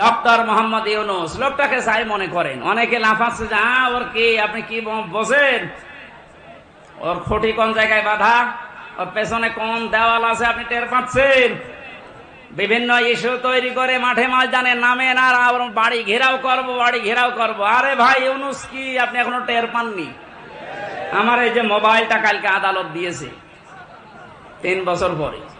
Doctor Mohammad Yunus লোকটাকে চাই মনে করেন। অনেকে লাফাচ্ছে যে "আ, ওর কি আপনি কি ব- বোঝেন ওর খুঁটি কোন জায়গায় বাধা? ওর পেছনে কোন দেওয়াল আছে আপনি টের পাচ্ছেন? বিভিন্ন ইস্যু তৈরি করে মাঠে ময়দানে আর আবার বাড়ি ঘেরাও করব বাড়ি ঘেরাও করব। আরে ভাই ইউনুস কি আপনি এখনও টের পাননি? আমার এই যে মোবাইলটা কালকে আদালত দিয়েছে তিন বছর পরে।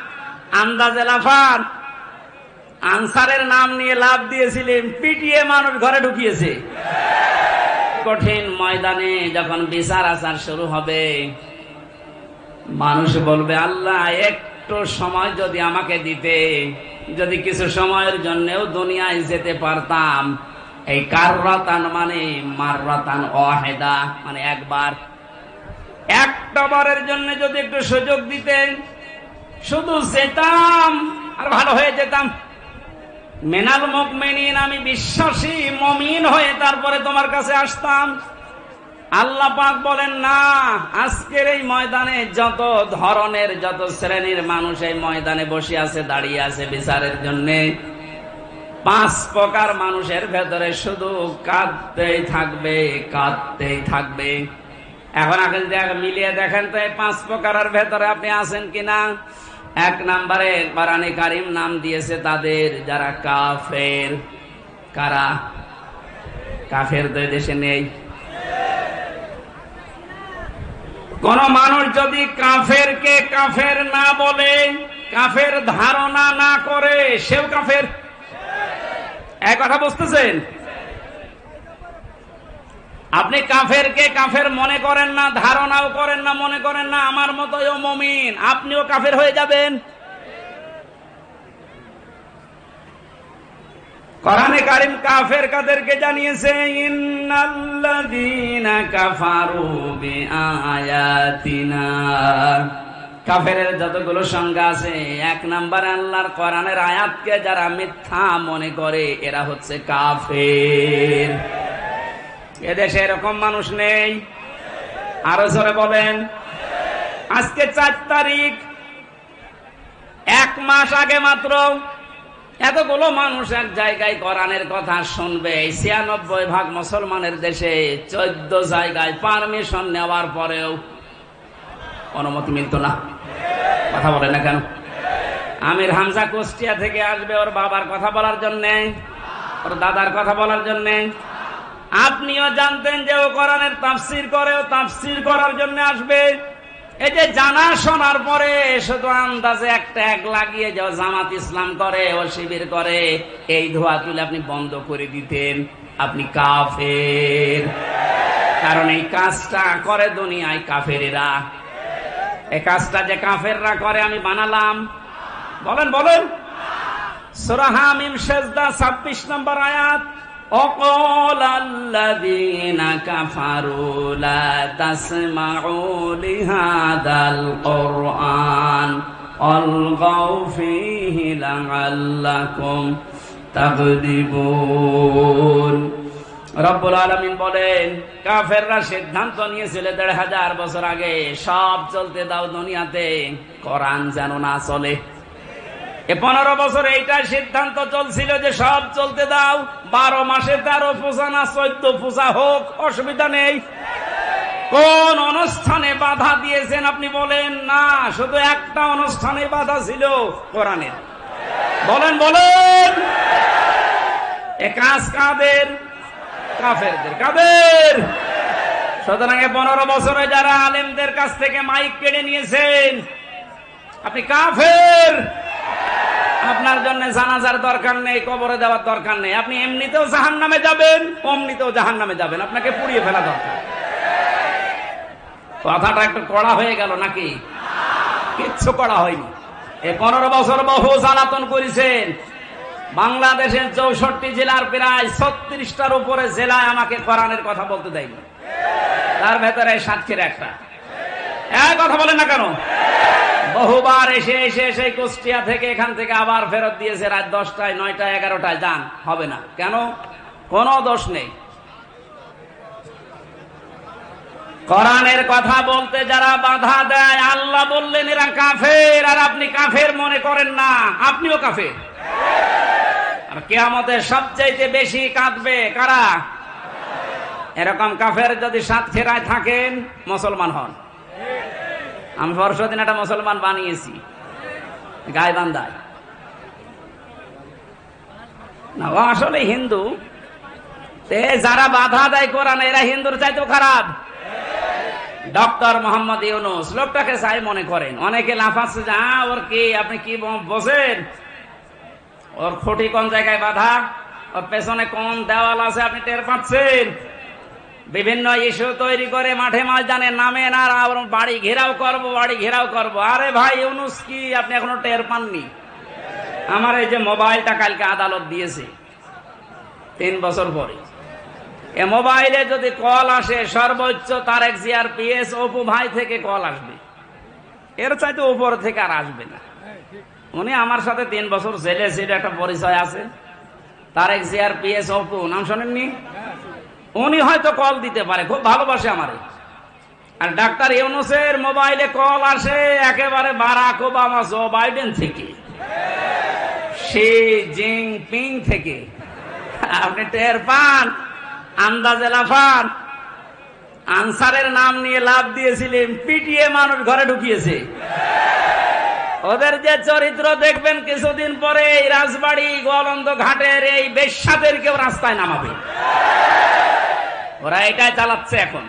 আন্দাজে লাফান আনসারের নাম নিয়ে লাভ দিয়েছিলেন, পিটিয়ে মানুষ ঘরে ঢুকিয়েছে। কঠিন ময়দানে যখন বিচার আচার শুরু হবে, মানুষ বলবে, আল্লাহ, একটু সময় যদি আমাকে দিতে, যদি কিছু সময়ের জন্যও দুনিয়ায় যেতে পারতাম। এই কাররাতান মানে মাররাতান অহেদা মানে একবার। একটা বারের জন্য যদি একটু সুযোগ দিতেন শুধু যেতাম, আর ভালো হয়ে যেতাম। মেনাল মুকমিনিন, আমি বিশ্বাসী, মমিন হয়ে তারপরে তোমার কাছে আসতাম। আল্লাহ পাক বলেন, না, আজকের এই ময়দানে যত ধরনের, যত শ্রেণির মানুষ এই ময়দানে বসে আছে, দাঁড়িয়ে আছে বিচারের জন্য, পাঁচ প্রকার মানুষের ভেতরে শুধু কাঁদতেই থাকবে কাঁদতেই থাকবে। এখন আগে মিলিয়ে দেখেন তো এই পাঁচ প্রকারের ভেতরে আপনি আছেন কিনা? এক নাম্বারে বারানি কারিম নাম দিয়েছে তাদের যারা কাফের। কারা? কাফের তো দেশে নেই। কোন মানুষ যদি কাফেরকে কাফের না বলে, কাফের ধারণা না করে, সেও কাফের। এক কথা বুঝতেছেন? আপনি কাফেরকে কাফের মনে করেন না, ধারণাও করেন না, মনে করেন না, আমার মতোই মমিন। আপনিও কাফের হয়ে যাবেন। কোরআনে কারিম কাফের কাদেরকে জানিয়েছে কাফারু যতগুলো সংজ্ঞা আছে, এক নাম্বার আল্লাহর কোরআনের আয়াতকে যারা মিথ্যা মনে করে, এরা হচ্ছে কাফের। এদেশে এরকম মানুষ নেই। আরও জোরে বলেন। আজকে চার তারিখ। এক মাস আগে মাত্র এতগুলো মানুষ এক জায়গায় কোরআনের কথা শুনবে। ছিয়ানব্বই ভাগ মুসলমানের দেশে চোদ্দ জায়গায় পারমিশন নেওয়ার পরেও অনুমতি মিলত না। কথা বলে না কেন? আমির হামজা কুষ্টিয়া থেকে আসবে ওর বাবার কথা বলার জন্যে, ওর দাদার কথা বলার জন্যে। আপনিও জানতেন যে ও কোরআনের তাফসির করে, ও তাফসির করার জন্য আসবে। এই যে জানা শোনার পরে শুধু আন্দাজে একটা এক লাগিয়ে যে জামাত ইসলাম করে, ও শিবির করে, এই ধোয়া তুলে আপনি বন্ধ করে দিতেন। আপনি কাফের। কারণ এই কাজটা করে দুনিয়ায় কাফেরেরা। এই কাজটা যে কাফেররা করে, আমি বানালাম। বলেন বলেন। সুরাহামিম শেষদা ছাব্বিশ নম্বর আয়াত। وقال الذين كفروا لا تسمعوا لهذا القرآن والغوا فيه لعلكم تغلبون রব্বুল আলমিন বলেন কাফেররা সিদ্ধান্ত নিয়েছিল দেড় হাজার বছর আগে সব চলতে দাও দুনিয়াতে কোরআন যেন না চলে এ পনেরো বছর এইটা সিদ্ধান্ত চলছিল যে সব চলতে দাও, বারো মাসে তেরো পূজা না চোদ্দ পূজা হোক, অসুবিধা নেই। কোন অনুষ্ঠানে বাধা দিয়েছেন আপনি বলেন, না, শুধু একটা অনুষ্ঠানে বাধা ছিল কোরআনের বলেন বলেন। এ কাজ কাদের? কাফেরদের। কাদের? সুতরাং পনেরো বছরে যারা আলেমদের কাছ থেকে মাইক কেড়ে নিয়েছেন, আপনি কাফের। আপনার জন্য জানাজার দরকার নেই, কবরে দেওয়ার দরকার নেই। আপনি এমনিতেও জাহান নামে যাবেন, অমনিতেও জাহান নামে যাবেন। আপনাকে পুড়িয়ে ফেলা দরকার। কথাটা একটু কড়া হয়ে গেল নাকি? কিচ্ছু কড়া হয়নি। এ পনেরো বছর বহু জ্বালাতন করেছেন। বাংলাদেশের চৌষট্টি জেলার প্রায় ছত্রিশটার উপরে জেলায় আমাকে কোরআনের কথা বলতে দেয়নি। তার ভেতরে সাতক্ষীর একটা। এক কথা বলেন না কেন? বহুবার এসে এসে সেই কুষ্টিয়া থেকে এখান থেকে আবার ফেরত দিয়েছে রাত দশটায়, নয়টায়, এগারোটায়। যান, হবে না। কেন? কোনো দোষ নেই। কোরআনের কথা বলতে যারা বাধা দেয়, আল্লাহ বললেন, এরা কাফের, আর আপনি কাফের মনে করেন না। আপনিও কাফের। আর কেয়ামতে সবচাইতে বেশি কাঁদবে কারা? এরকম কাফের যদি সাতক্ষীরায় থাকেন, মুসলমান হন। আমি পরশু দিন একটা মুসলমান বানিয়েছি। গায়ে বান্ধায় না, ও আসলে হিন্দু। যারা বাধা দেয় কোরআন, এরা হিন্দুর চাইতেও খারাপ। ডক্টর মোহাম্মদ ইউনুস, লোকটাকে চাই মনে করেন। অনেকে লাফাচ্ছে যে ওর কি? আপনি কি বসেন? ওর খুঁটি কোন জায়গায় বাধা? ওর পেছনে কোন দেওয়াল আছে আপনি টের পাচ্ছেন? বিভিন্ন ইস্যু তৈরি করে মাঠে ময়দানে নামেন আর বাড়ি ঘেরাও করব, বাড়ি ঘেরাও করব। আরে ভাই, ইউনুস কি? আপনি এখনও টের পাননি? আমার এই যে মোবাইলটা কালকে আদালত দিয়েছে, তিন বছর পরে। এ মোবাইলে যদি কল আসে, সর্বোচ্চ তার এক জিআরপিএস, অপু ভাই থেকে কল আসবে। এর চাইতে উপর থেকে আর আসবে না। উনি আমার সাথে তিন বছর জেলে ছিল, একটা পরিচয় আছে। তার এক জিআরপিএস, অপু, নাম শোনেননি? উনি হয়তো কল দিতে পারে, খুব ভালোবাসে আমারে। আর ডাক্তার ইউনুসের মোবাইলে কল আসে একেবারে বারাক ওবামা, জো বাইডেন থেকে। শি জিনপিং থেকে। আপনি টের পান? আন্দাজে লাফান। আনসারের নাম নিয়ে লাভ দিয়েছিলেন, পিটিয়ে মানুষ ঘরে ঢুকিয়েছে। ওদের যে চরিত্র দেখবেন, কিছুদিন পরে এই রাজবাড়ি গোয়ালন্দ ঘাটের এই বেশ্যাদের কেউ রাস্তায় নামাবে। ওরা এটাই চালাচ্ছে এখন।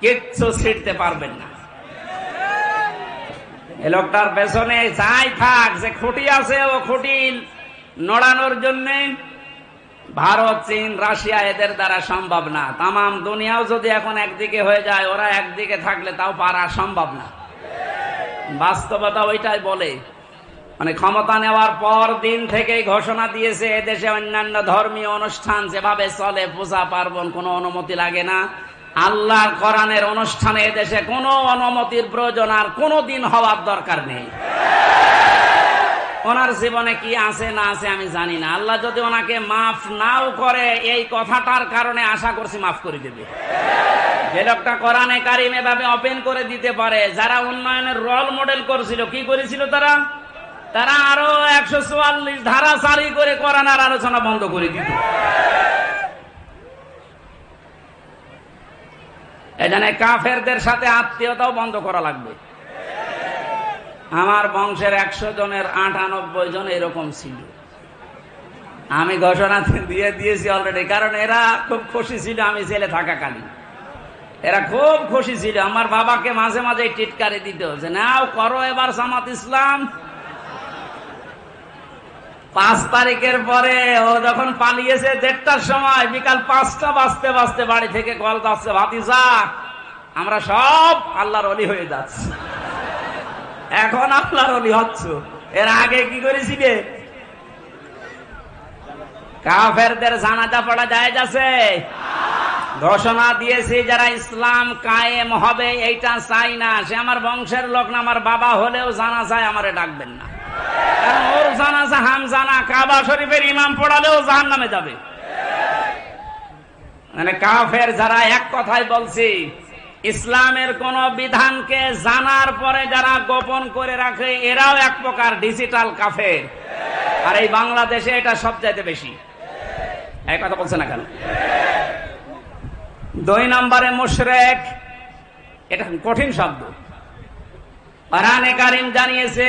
কিচ্ছু ছিটতে পারবেন না। এ লোকটার পেছনে যাই থাক, যে খুঁটি আছে ও খুঁটি নড়ানোর জন্য ভারত, চীন, রাশিয়া এদের দ্বারা সম্ভব না। তামাম দুনিয়াও যদি এখন একদিকে হয়ে যায়, ওরা একদিকে থাকলে তাও পারা সম্ভব না। বাস্তবতা ওইটাই বলে। মানে ক্ষমতা নেওয়ার পর দিন থেকেই ঘোষণা দিয়েছে, এদেশে অন্যান্য ধর্মীয় অনুষ্ঠান যেভাবে চলে, পূজা পার্বণ কোনো অনুমতি লাগে না। আল্লাহর কোরআনের অনুষ্ঠানে এদেশে কোনো অনুমতির প্রয়োজন আর কোনো দিন হওয়ার দরকার নেই। ওনার জীবনে কি আছে না আছে আমি জানি না। আল্লাহ যদি ওনাকে মাফ নাও করে, এই কথাটার কারণে আশা করছি মাফ করে দেবে। যে লোকটা কোরআনে কারিম এভাবে ওপেন করে দিতে পারে, যারা উন্নয়নের রোল মডেল করেছিল, কি করেছিল তারা? তারা আরও একশো চুয়াল্লিশ ধারা জারি করে কোরআনের আলোচনা বন্ধ করে দিত। এখানে কাফেরদের সাথে আত্মীয়তাও বন্ধ করা লাগবে। আমার বংশের একশো জনের আটানব্বই জন এরকম ছিল। আমি ঘোষণা দিয়ে দিয়েছি অলরেডি কারণ এরা খুব খুশি ছিল আমি ছেলে থাকাকালীন। এরা খুব খুশি ছিল। আমার বাবাকে মাঝে মাঝে টিটকারি দিত যে, নাও করো এবার জামাত ইসলাম। পাঁচ তারিখের পরে ও যখন পালিয়েছে দেড়টার সময়, বিকাল পাঁচটা বাজতে বাজতে বাড়ি থেকে কল যাচ্ছে ভাতিজা, আমরা সব আল্লাহর অলি হয়ে যাচ্ছি। এখন আল্লাহর অলি হচ্ছ। এর আগে কি করেছিলে? কাফেরদের জানাজা পড়া যায় যাচ্ছে ঘোষণা দিয়েছি, যারা ইসলাম কায়েম হবে, এইটা চাই না। সে আমার বংশের লোক না, আমার বাবা হলেও জানা যায়, আমারে ডাকবেন না। মানে ইসলামের কোন বিধানকে জানার পরে যারা গোপন করে রাখে, এরাও এক প্রকার ডিজিটাল কাফের। আর এই বাংলাদেশে এটা সবচাইতে বেশি। এক কথা বলছে না কেন? দুই নম্বরে মুশরেক, এটা কঠিন শব্দ। কোরআনে কারিম জানিয়েছে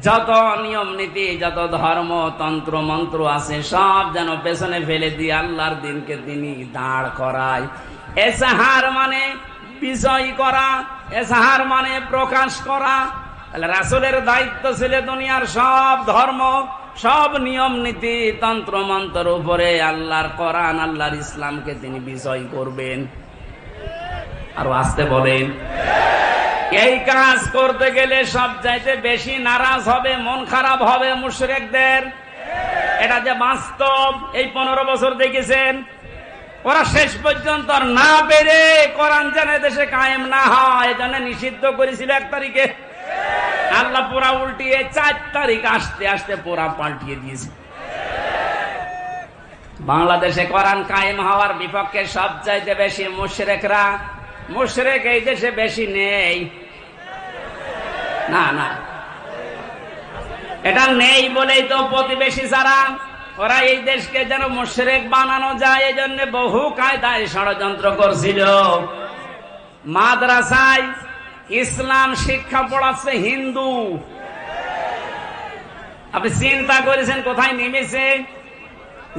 যত নিয়ম নীতি, যত ধর্ম, তন্ত্র, মন্ত্র আছে, সব যেন পেছনে ফেলে দিয়ে আল্লাহর দিনকে তিনি দাঁড় করায়। এসাহার মানে বিজয় করা, এসাহার মানে প্রকাশ করা। রাসুলের দায়িত্ব ছিল দুনিয়ার সব ধর্ম, সব নিয়ম নীতি, তন্ত্র মন্ত্র উপরে আল্লাহর কোরআন, আল্লাহর ইসলামকে তিনি বিজয় করবেন। আরও আসতে বলেন। এই কাজ করতে গেলে সব চাইতে বেশি নারাজ হবে, মন খারাপ হবে মুশরেকদের। এটা যে বাস্তব, এই পনেরো বছর দেখেছেন? ওরা শেষ পর্যন্ত না পেরে কোরআন যেন দেশে কায়েম না হয়, এজন্য নিষিদ্ধ করেছিল এক তারিখে। আল্লাহ পুরা উল্টিয়ে চার তারিখ আসতে আসতে পুরা পাল্টিয়ে দিয়েছে। বাংলাদেশে কোরআন কায়েম হওয়ার বিপক্ষে সব চাইতে বেশি মুশরেকরা, মুশরেক এই দেশে বেশি নেই। না না। এটা নেই বলেই তো প্রতিবেশী যারা, ওরা এই দেশকে যেন মুশরেক বানানো যায় এই জন্য বহু কায়দায় ষড়যন্ত্র করছিল। মাদ্রাসায় ইসলাম শিক্ষা পড়াচ্ছে হিন্দু। আপনি চিন্তা করেছেন কোথায় নেমেছে?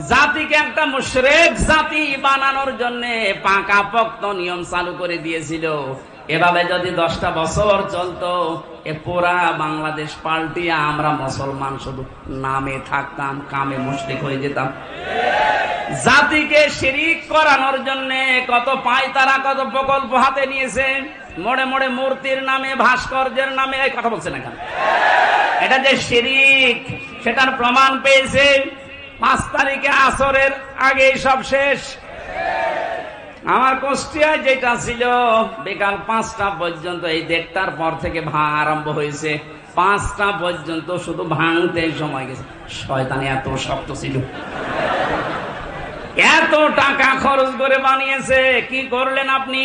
জাতিকে একটা মুশরেক জাতি বানানোর জন্য পাকা পক্ত নিয়ম চালু করে দিয়েছিল। এভাবে যদি দশটা বছর চলতো, এ পুরা বাংলাদেশ পাল্টিয়ে আমরা মুসলমান শুধু নামে থাকতাম, কামে মুশরিক হয়ে যেতাম। জাতিকে শিরিক করানোর জন্য কত পায়তারা কত প্রকল্প হাতে নিয়েছে। মোড়ে মোড়ে মূর্তির নামে, ভাস্কর্যের নামে, এই কথা বলছে না এটা যে শিরিক, সেটার প্রমাণ পেয়েছে। পাঁচ তারিখে আসরের আগে সব শেষ। আমার কুষ্টিয়ায় যেটা ছিল, বিকাল পাঁচটা পর্যন্ত, এই দেড়টার পর থেকে ভাঙ আরম্ভ হয়েছে। পাঁচটা পর্যন্ত শুধু ভাঙতে সময় গেছে। শয়তানি এত শক্ত ছিল। এত টাকা খরচ করে বানিয়েছে, কি করলেন আপনি?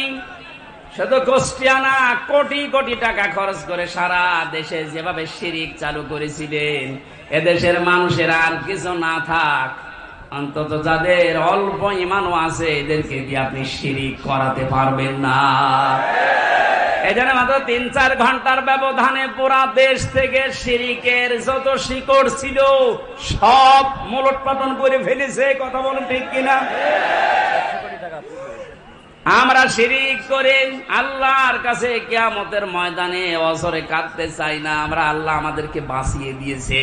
শুধু কুষ্টিয়ানা কোটি কোটি টাকা খরচ করে সারা দেশে যেভাবে শিরিক চালু করেছিলেন, এদেশের মানুষের আর কিছু না থাক। অন্তত যাদের অল্প ইমানও আছে, এদেরকে দিয়ে আপনি শিরিক করাতে পারবেন না। এজন্য মাত্র তিন চার ঘণ্টার ব্যবধানে পুরা দেশ থেকে শিরিকের যত শিকড় ছিল, সব মূলোৎপাদন করে ফেলেছে, কথা বলেন ঠিক কিনা? আমরা শিরিক করে আল্লাহর কাছে কেয়ামতের ময়দানে অসরে কাঁদতে চাই না, আমরা আল্লাহ আমাদেরকে বাঁচিয়ে দিয়েছে।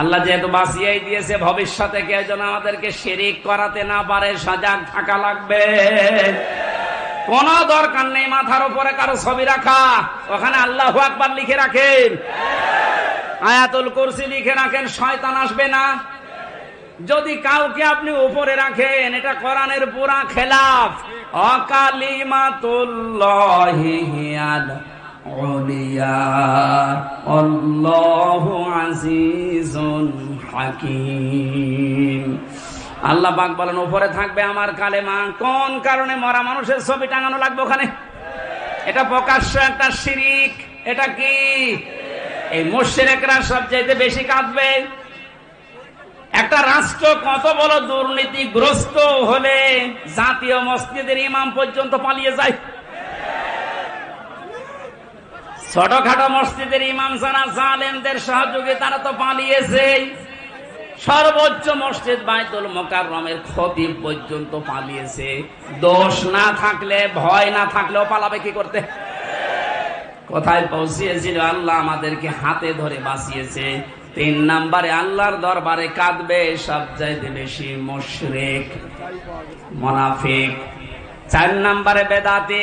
আল্লাহ যেহেতু বাঁচিয়ে দিয়েছে, ভবিষ্যতে কেউ যেন আমাদেরকে শিরিক করাতে না পারে, সজাগ থাকা লাগবে। কোন দরকার নেই মাথার উপরে কারও ছবি রাখা। ওখানে আল্লাহ আকবার লিখে রাখেন। আয়াতুল কুরসি লিখে রাখেন, শয়তান আসবে না। যদি কাউকে আপনি উপরে রাখেন, এটা কোরআনের পুরা খেলাফ। অকালিমাতুল্লাহি আলা আজিজুন হাকিম। আল্লাহ পাক বলেন, উপরে থাকবে আমার কালেমা। কোন কারণে মরা মানুষের ছবি টাঙানো লাগবে ওখানে? এটা প্রকাশ্য একটা শিরিক। এটা কি? এই মুশরিকরা সবচাইতে বেশি কাঁদবে। একটা রাষ্ট্র কত বড় দুর্নীতিগ্রস্ত হলে জাতীয় মসজিদের ইমাম পর্যন্ত পালিয়ে যায়। ছোটখাটো মসজিদের ইমাম যারা জালেমদের সহযোগী তারা তো পালিয়েছে। সর্বোচ্চ মসজিদ বাইতুল মোকাররমের খতিব পর্যন্ত পালিয়েছে। দোষ না থাকলে, ভয় না থাকলেও পালাবে কি করতে? কোথায় পৌঁছিয়েছিল? আল্লাহ আমাদেরকে হাতে ধরে বাঁচিয়েছে। তিন নাম্বারে আল্লাহর দরবারে কাঁদবে সব চাইতে বেশি মুশরিক, মোনাফিক। চার নাম্বারে বেদাতে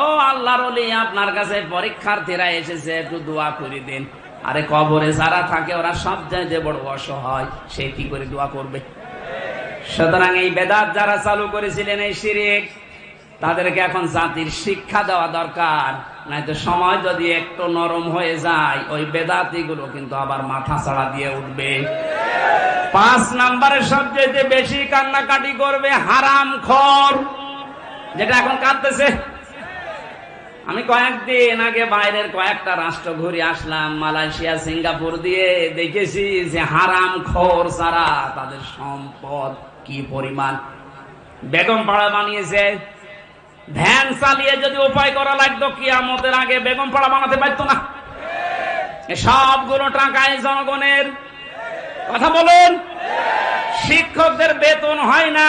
ও আল্লাহর অলি আপনার কাছে পরীক্ষার্থীরা এসেছে, একটু দোয়া করে দিন। আরে কবরে যারা থাকে, ওরা সব চাইতে বড় অসহায়, সে কি করে দোয়া করবে? সুতরাং এই বেদাত যারা চালু করেছিলেন, এই শিরিক, তাদেরকে এখন জাতির শিক্ষা দেওয়া দরকার। নয়তো সময় যদি একটু নরম হয়ে যায়, ওই বেদাতি গুলো কিন্তু আবার মাথা ছাড়া দিয়ে উঠবে। পাঁচ নাম্বারে সবচেয়ে বেশি কান্নাকাটি করবে হারাম খর যেটা এখন কাঁদতেছে। আমি কয়েকদিন আগে বাইরের কয়েকটা রাষ্ট্র ঘুরে আসলাম, মালয়েশিয়া, সিঙ্গাপুর দিয়ে দেখেছি যে হারাম খোর ছাড়া তাদের সম্পদ কি পরিমাণ। বেগম পাড়া বানিয়েছে। ভ্যান চালিয়ে যদি উপায় করা লাগতো, কিয়ামতের আগে বেগম পাড়া বানাতে পারতো না। সবগুলো টাকায় জনগণের। কথা বলুন। শিক্ষকদের বেতন হয় না।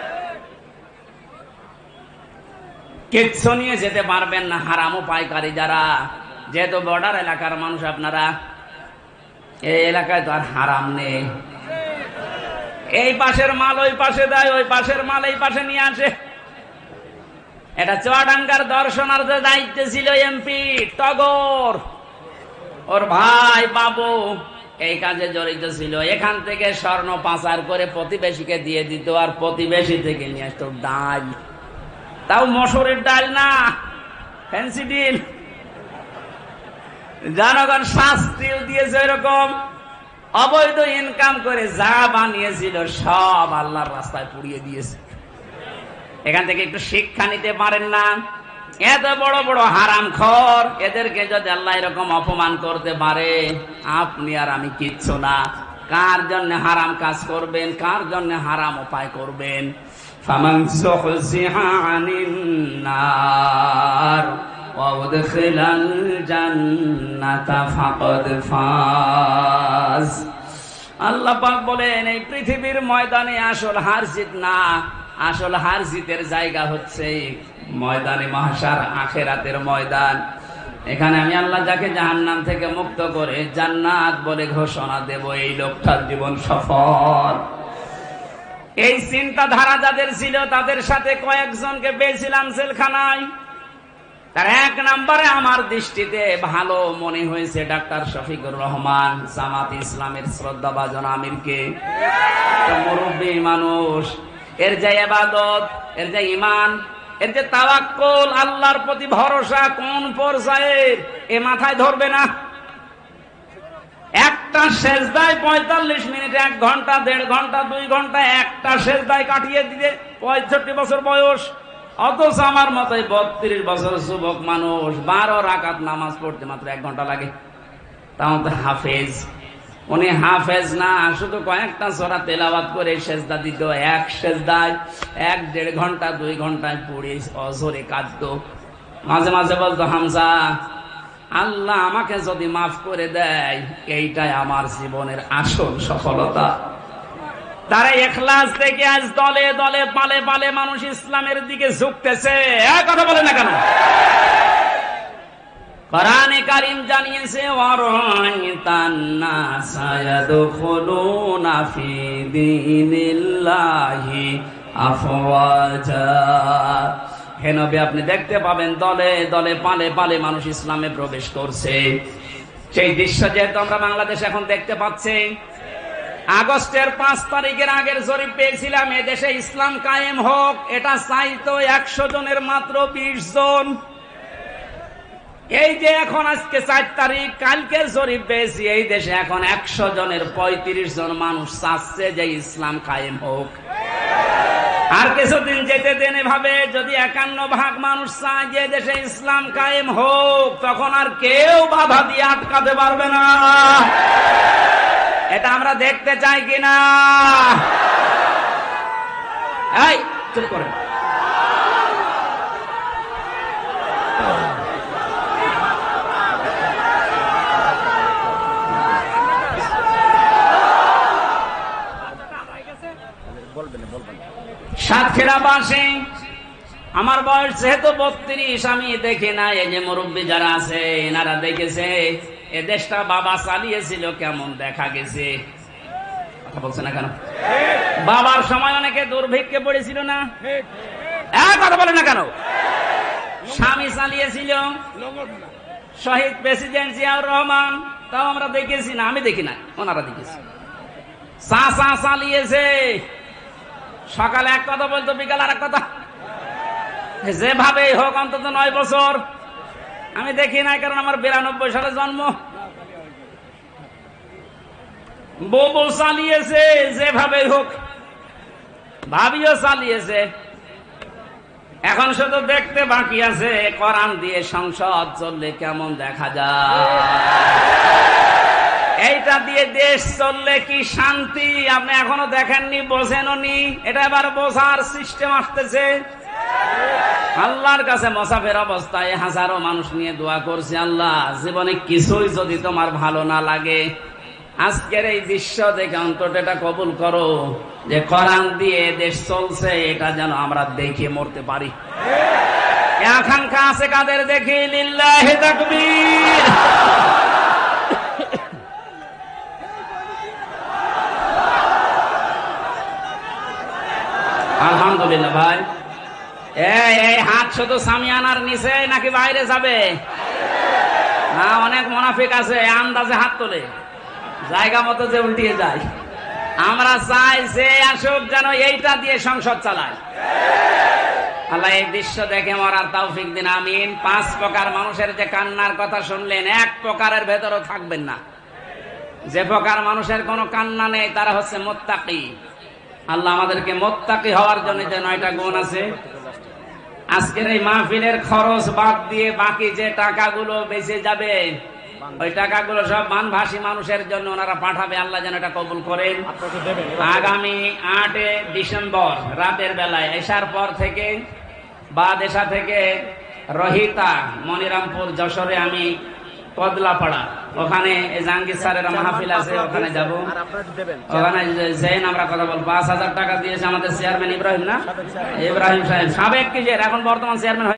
কিচ্ছু নিয়ে যেতে পারবেন না, হারাম পাইকারি যারা। যেহেতু বর্ডার এলাকার মানুষ আপনারা, এই এলাকায় তো আর হারাম নেই। এই পাশের মাল ওই পাশে দেয়, ওই পাশের মাল এই পাশে নিয়ে আসে। এটা চুয়াডাঙ্গার দর্শনার্থের দায়িত্ব ছিল এমপি টগর। ওর ভাই বাবু এই কাজে জড়িত ছিল। এখান থেকে স্বর্ণ পাচার করে প্রতিবেশীকে দিয়ে দিত আর প্রতিবেশী থেকে নিয়ে আসতো ডাল। তাও মসুরের ডাল না। ফ্যান্সি ডিল জনগণ শাস্তিও দিয়েছে এরকম। অবৈধ ইনকাম করে যা বানিয়েছিল সব আল্লাহর রাস্তায় পুড়িয়ে দিয়েছে। এখান থেকে একটু শিক্ষা নিতে পারেন না। এত বড় বড় হারাম খর, এদেরকে যদি আল্লাহ এরকম অপমান করতে পারে, আপনি আর আমি কিচ্ছু না। কার জন্য হারাম কাজ করবেন, কার জন্য হারাম উপায় করবেন? ফামান যুহজিহা আনিন নার ওয়াদখিলাল জান্নাতা ফাকাদ ফাজ আল্লাহ পাক বলেন, এই পৃথিবীর ময়দানে আসল হার জিত না, আসল হার জিতের জায়গা হচ্ছে ময়দানে মহাসার আখেরাতের ময়দান। এখানে আমি আল্লাহ যাকে জাহান্নাম থেকে মুক্ত করে জান্নাত বলে ঘোষণা দেব, এই লোকটার জীবন সফল। এই চিন্তাধারা যাদের ছিল, তাদের সাথে কয়েকজনকে পেয়েছিলাম জেলখানায়। তার এক নম্বরে আমার দৃষ্টিতে ভালো মনে হয়েছে ডাক্তার শফিকুর রহমান, জামাত ইসলামের শ্রদ্ধা বাজন আমিরকে মুরব্বী মানুষ, এর যে এবাদত, এর যে ইমান এর যে তাওয়াক্কল, আল্লাহর প্রতি ভরসা কোন পর্যায়ের? এ মাথায় ধরবে না। একটা শেষদায় পঁয়তাল্লিশ মিনিট এক ঘণ্টা, দেড় ঘণ্টা, দুই ঘণ্টা একটা শেষদায় কাটিয়ে দিতে পঁয়ষট্টি বছর বয়স। অথচ আমার মতোই বত্রিশ বছর যুবক মানুষ বারো রাকাত নামাজ পড়তে মাত্র এক ঘণ্টা লাগে। তাও তো হাফেজ। উনি হাফেজ না, শুধু কয়েকটা সরা তেলাবাদ করে সেজদা দিত। এক সেজদায় এক দেড় ঘণ্টা, দুই ঘন্টায় পড়ে অজরে কাঁদত। মাঝে মাঝে বলতো, হামজা আল্লাহ আমাকে যদি মাফ করে দেয়, এইটাই আমার জীবনের আসল সফলতা। তারা এখলাস থেকে আজ দলে দলে, পালে পালে মানুষ ইসলামের দিকে ঝুঁকতেছে। কথা বলে না কেন? জানিয়েছে হে নবী, আপনি দেখতে পাবেন দলে দলে, পালে পালে মানুষ ইসলামে প্রবেশ করছে। সেই দৃশ্য যেহেতু আমরা বাংলাদেশ এখন দেখতে পাচ্ছি, আগস্টের পাঁচ তারিখের আগের জরিপ পেয়েছিলাম এদেশে ইসলাম কায়েম হোক, এটা চাইতো একশো জনের মাত্র বিশ জন। এই যে এখন আজকে চার তারিখ, কালকের জরিপ পেয়েছি, এই দেশে এখন একশো জনের পঁয়ত্রিশ জন মানুষ চাচ্ছে যে ইসলাম কায়েম হোক। আর কিছুদিন যেতে দেন এভাবে যদি একান্ন ভাগ মানুষ চায় যে দেশে ইসলাম কায়েম হোক, তখন আর কেউ বাধা দিয়ে আটকাতে পারবে না। এটা আমরা দেখতে চাই কিনা? এই, চুপ করে। সাতক্ষীরাবাসী আমার বয়স যেহেতু বত্রিশ, আমি দেখি না এই যে মুরব্বী যারা আছে, এনারা দেখেছে, এ দেশটা বাবা চালিয়েছিল, কেমন দেখা গেছে। কথা বলছে না কেন? বাবার সময় অনেকে দুর্ভিক্ষে পড়েছিল না? কথা বলে না কেন? স্বামী চালিয়েছিল, শহীদ প্রেসিডেন্ট জিয়াউর রহমান, তাও আমরা দেখেছি না, আমি দেখি না ওনারা দেখেছি। চা চা চালিয়েছে সকালে এক কথা বলতো, বিকাল আর এক কথা। যেভাবে হোক, অন্তত নয় বছর। আমি দেখি নাই, কারণ আমার বিরানব্বই সালে জন্ম। বউ চালিয়েছে যেভাবে হোক। ভাবিও চালিয়েছে। এখন শুধু দেখতে বাকি আছে, কোরআন দিয়ে সংসদ চললে কেমন দেখা যায়? এইটা দিয়ে দেশ চললে কি শান্তি? আপনি এখনও দেখেননি বোঝেনও নি এটা এবার বোঝার সিস্টেম আসতেছে। আল্লাহর কাছে মোসাফের অবস্থায় হাজারো মানুষ নিয়ে দোয়া করছে, আল্লাহ, জীবনে কিছুই যদি তোমার ভালো না লাগে, আজকের এই দৃশ্য দেখে অন্তত এটা কবুল করো যে কোরআন দিয়ে দেশ চলছে, এটা যেন আমরা দেখে মরতে পারি। আকাঙ্ক্ষা আছে কাদের দেখি? লিল্লাহি তাকবীর। আলহামদুলিল্লাহ ভাই? এই এই হাত শুধু সামিয়ানার নিচে নাকি বাইরে যাবে? না, অনেক মোনাফিক আছে আন্দাজে হাত তোলে। জায়গা মতো যে উল্টিয়ে যায়। আমরা চাই যে আসুক যেন এইটা দিয়ে সংসদ চালায়। আল্লাহ এই দৃশ্য দেখে মরার তৌফিক দিন, আমিন। পাঁচ প্রকার মানুষের যে কান্নার কথা শুনলেন, এক প্রকারের ভেতরও থাকবেন না। যে প্রকার মানুষের কোনো কান্না নেই, তারা হচ্ছে মোত্তাকি। আল্লাহ আমাদেরকে মোত্তাকি হওয়ার জন্য যে নয়টা গুণ আছে। আজকের এই মাহফিলের খরচ বাদ দিয়ে বাকি যে টাকাগুলো বেঁচে যাবে ওই টাকাগুলো সব মানভাসী মানুষের জন্য ওনারা পাঠাবে। আল্লাহ যেন এটা কবুল করেন। আগামী আটে ডিসেম্বর রাতের বেলায় এসার পর থেকে বা দেশা থেকে রহিতা মনিরামপুর যশোরে আমি পদলাপাড়া ওখানে জাহাঙ্গীর স্যারের মাহফিল আছে ওখানে যাব। ওখানে জেন আমরা কথা বলব। পাঁচ হাজার টাকা দিয়েছে আমাদের চেয়ারম্যান ইব্রাহিম না? ইব্রাহিম সাহেব। সাবেক কি যে? এখন বর্তমান চেয়ারম্যান